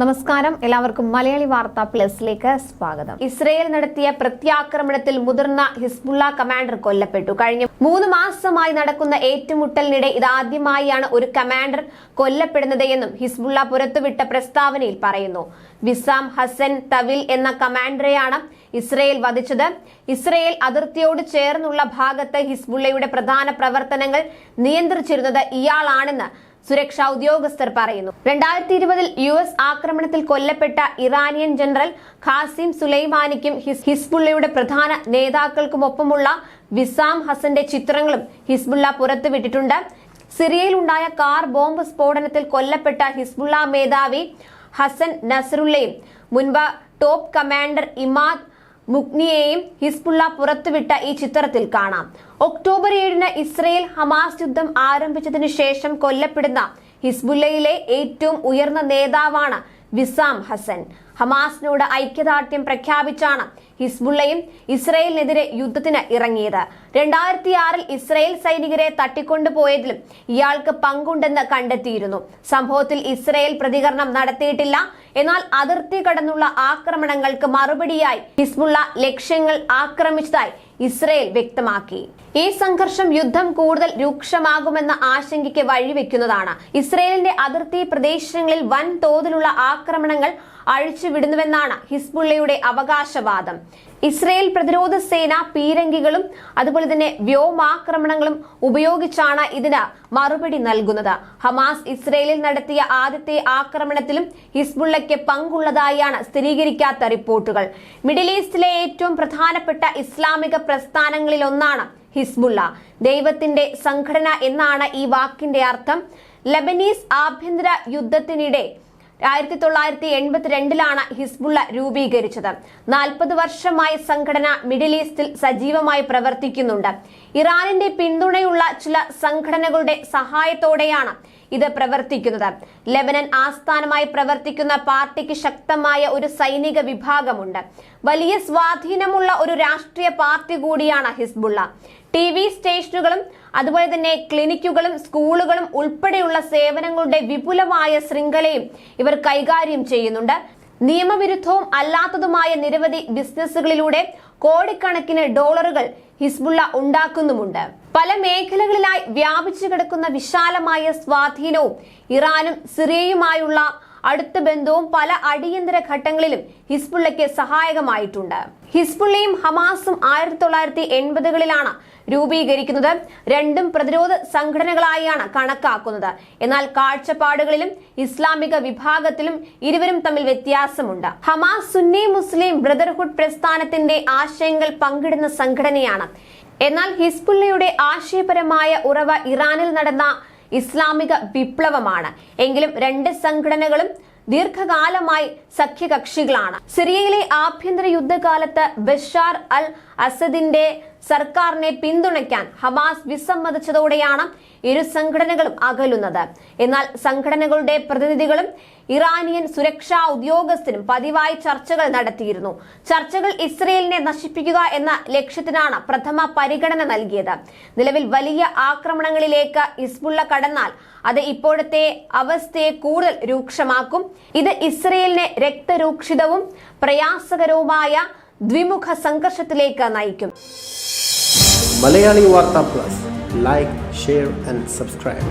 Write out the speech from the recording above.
നമസ്കാരം. എല്ലാവർക്കും മലയാളി വാർത്ത പ്ലസിലേക്ക് സ്വാഗതം. ഇസ്രയേൽ നടത്തിയ പ്രത്യാക്രമണത്തിൽ മുതിർന്ന ഹിസ്ബുള്ള കമാൻഡർ കൊല്ലപ്പെട്ടു. കഴിഞ്ഞ മൂന്ന് മാസമായി നടക്കുന്ന ഏറ്റുമുട്ടലിനിടെ ഇതാദ്യമായാണ് ഒരു കമാൻഡർ കൊല്ലപ്പെടുന്നത് എന്നും ഹിസ്ബുള്ള പുറത്തുവിട്ട പ്രസ്താവനയിൽ പറയുന്നു. വിസാം ഹസൻ തവിൽ എന്ന കമാൻഡറെയാണ് ഇസ്രയേൽ വധിച്ചത്. ഇസ്രയേൽ അതിർത്തിയോട് ചേർന്നുള്ള ഭാഗത്ത് ഹിസ്ബുള്ളയുടെ പ്രധാന പ്രവർത്തനങ്ങൾ നിയന്ത്രിച്ചിരുന്നത് ഇയാളാണെന്ന് സുരക്ഷാ ഉദ്യോഗസ്ഥർ പറയുന്നു. രണ്ടായിരത്തി ഇരുപതിൽ യു എസ് ആക്രമണത്തിൽ കൊല്ലപ്പെട്ട ഇറാനിയൻ ജനറൽ ഖാസിം സുലൈമാനിക്കും ഹിസ് ഹിസ്ബുള്ളയുടെ പ്രധാന നേതാക്കൾക്കുമൊപ്പമുള്ള വിസാം ഹസന്റെ ചിത്രങ്ങളും ഹിസ്ബുള്ള പുറത്തുവിട്ടിട്ടുണ്ട് സിറിയയിലുണ്ടായ കാർ ബോംബ് സ്ഫോടനത്തിൽ കൊല്ലപ്പെട്ട ഹിസ്ബുള്ള മേധാവി ഹസൻ നസറുള്ളയും മുൻപ് ടോപ്പ് കമാൻഡർ ഇമാദ് മുഗ്നിയെയും ഹിസ്ബുള്ള പുറത്തുവിട്ട ഈ ചിത്രത്തിൽ കാണാം. ഒക്ടോബർ ഏഴിന് ഇസ്രയേൽ ഹമാസ് യുദ്ധം ആരംഭിച്ചതിനു ശേഷം കൊല്ലപ്പെടുന്ന ഹിസ്ബുല്ലയിലെ ഏറ്റവും ഉയർന്ന നേതാവാണ് വിസാം ഹസൻ. ഹമാസിനോട് ഐക്യദാർഢ്യം പ്രഖ്യാപിച്ചാണ് ഹിസ്ബുള്ളയും ഇസ്രയേലിനെതിരെ യുദ്ധത്തിന് ഇറങ്ങിയത്. രണ്ടായിരത്തി ആറിൽ ഇസ്രയേൽ സൈനികരെ തട്ടിക്കൊണ്ടുപോയതിലും ഇയാൾക്ക് പങ്കുണ്ടെന്ന് കണ്ടെത്തിയിരുന്നു. സംഭവത്തിൽ ഇസ്രയേൽ പ്രതികരണം നടത്തിയിട്ടില്ല. എന്നാൽ അതിർത്തി കടന്നുള്ള ആക്രമണങ്ങൾക്ക് മറുപടിയായി ഹിസ്ബുള്ള ലക്ഷ്യങ്ങൾ ആക്രമിച്ചതായി ഇസ്രയേൽ വ്യക്തമാക്കി. ഈ സംഘർഷം യുദ്ധം കൂടുതൽ രൂക്ഷമാകുമെന്ന ആശങ്കയ്ക്ക് വഴിവെക്കുന്നതാണ്. ഇസ്രയേലിന്റെ അതിർത്തി പ്രദേശങ്ങളിൽ വൻ തോതിലുള്ള ആക്രമണങ്ങൾ അഴിച്ചുവിടുന്നുവെന്നാണ് ഹിസ്ബുള്ളയുടെ അവകാശവാദം. ഇസ്രയേൽ പ്രതിരോധ സേന പീരങ്കികളും അതുപോലെ തന്നെ വ്യോമാക്രമണങ്ങളും ഉപയോഗിച്ചാണ് ഇതിന് മറുപടി നൽകുന്നത്. ഹമാസ് ഇസ്രയേലിൽ നടത്തിയ ആദ്യത്തെ ആക്രമണത്തിലും ഹിസ്ബുള്ളയ്ക്ക് പങ്കുള്ളതായാണ് സ്ഥിരീകരിക്കാത്ത റിപ്പോർട്ടുകൾ. മിഡിൽ ഈസ്റ്റിലെ ഏറ്റവും പ്രധാനപ്പെട്ട ഇസ്ലാമിക പ്രസ്ഥാനങ്ങളിൽ ഒന്നാണ് ഹിസ്ബുള്ള. ദൈവത്തിന്റെ സംഘടന എന്നാണ് ഈ വാക്കിന്റെ അർത്ഥം. ലബനീസ് ആഭ്യന്തര യുദ്ധത്തിനിടെ ആയിരത്തി തൊള്ളായിരത്തി എൺപത്തിരണ്ടിലാണ് ഹിസ്ബുള്ള രൂപീകരിച്ചത്. നാൽപ്പത് വർഷമായി സംഘടന മിഡിൽ ഈസ്റ്റിൽ സജീവമായി പ്രവർത്തിക്കുന്നുണ്ട്. ഇറാനിന്റെ പിന്തുണയുള്ള ചില സംഘടനകളുടെ സഹായത്തോടെയാണ് ഇത് പ്രവർത്തിക്കുന്നത്. ലെബനൻ ആസ്ഥാനമായി പ്രവർത്തിക്കുന്ന പാർട്ടിക്ക് ശക്തമായ ഒരു സൈനിക വിഭാഗമുണ്ട്. വലിയ സ്വാധീനമുള്ള ഒരു രാഷ്ട്രീയ പാർട്ടി കൂടിയാണ് ഹിസ്ബുള്ള. ടി വി സ്റ്റേഷനുകളും അതുപോലെ തന്നെ ക്ലിനിക്കുകളും സ്കൂളുകളും ഉൾപ്പെടെയുള്ള സേവനങ്ങളുടെ വിപുലമായ ശൃംഖലയും ഇവർ കൈകാര്യം ചെയ്യുന്നുണ്ട്. നിയമവിരുദ്ധവും അല്ലാത്തതുമായ നിരവധി ബിസിനസ്സുകളിലൂടെ കോടിക്കണക്കിന് ഡോളറുകൾ ഹിസ്ബുള്ള ഉണ്ടാക്കുന്നുമുണ്ട്. പല മേഖലകളിലായി വ്യാപിച്ചു കിടക്കുന്ന വിശാലമായ സ്വാധീനവും ഇറാനും സിറിയയുമായുള്ള അടുത്ത ബന്ധവും പല അടിയന്തര ഘട്ടങ്ങളിലും ഹിസ്ബുള്ളയ്ക്ക് സഹായകമായിട്ടുണ്ട്. ഹിസ്ബുള്ളയും ഹമാസും ആയിരത്തി തൊള്ളായിരത്തി എൺപതുകളിലാണ് രൂപീകരിക്കുന്നത്. രണ്ടും പ്രതിരോധ സംഘടനകളായാണ് കണക്കാക്കുന്നത്. എന്നാൽ കാഴ്ചപ്പാടുകളിലും ഇസ്ലാമിക വിഭാഗത്തിലും ഇരുവരും തമ്മിൽ വ്യത്യാസമുണ്ട്. ഹമാസ് സുന്നി മുസ്ലിം ബ്രദർഹുഡ് പ്രസ്ഥാനത്തിന്റെ ആശയങ്ങൾ പങ്കിടുന്ന സംഘടനയാണ്. എന്നാൽ ഹിസ്ബുള്ളയുടെ ആശയപരമായ ഉറവ ഇറാനിൽ നടന്ന ഇസ്ലാമിക വിപ്ലവമാണ്. എങ്കിലും രണ്ട് സംഘടനകളും ദീർഘകാലമായി സഖ്യകക്ഷികളാണ്. സിറിയയിലെ ആഭ്യന്തര യുദ്ധകാലത്ത് ബഷാർ അൽ അസദിന്റെ സർക്കാരിനെ പിന്തുണയ്ക്കാൻ ഹമാസ് വിസമ്മതിച്ചതോടെയാണ് ഇരു സംഘടനകളും അകലുന്നത്. എന്നാൽ സംഘടനകളുടെ പ്രതിനിധികളും ഇറാനിയൻ സുരക്ഷാ ഉദ്യോഗസ്ഥരും പതിവായി ചർച്ചകൾ നടത്തിയിരുന്നു. ചർച്ചകൾ ഇസ്രയേലിനെ നശിപ്പിക്കുക എന്ന ലക്ഷ്യത്തിനാണ് പ്രഥമ പരിഗണന നൽകിയത്. നിലവിൽ വലിയ ആക്രമണങ്ങളിലേക്ക് ഇസ്ബുള്ള കടന്നാൽ അത് ഇപ്പോഴത്തെ അവസ്ഥയെ കൂടുതൽ രൂക്ഷമാക്കും. ഇത് ഇസ്രയേലിനെ രക്തരൂക്ഷിതവും പ്രയാസകരവുമായ ദ്വിമുഖ സംഘർഷത്തിലേക്ക് നയിക്കും. മലയാളി വാർത്താ plus. Like share and subscribe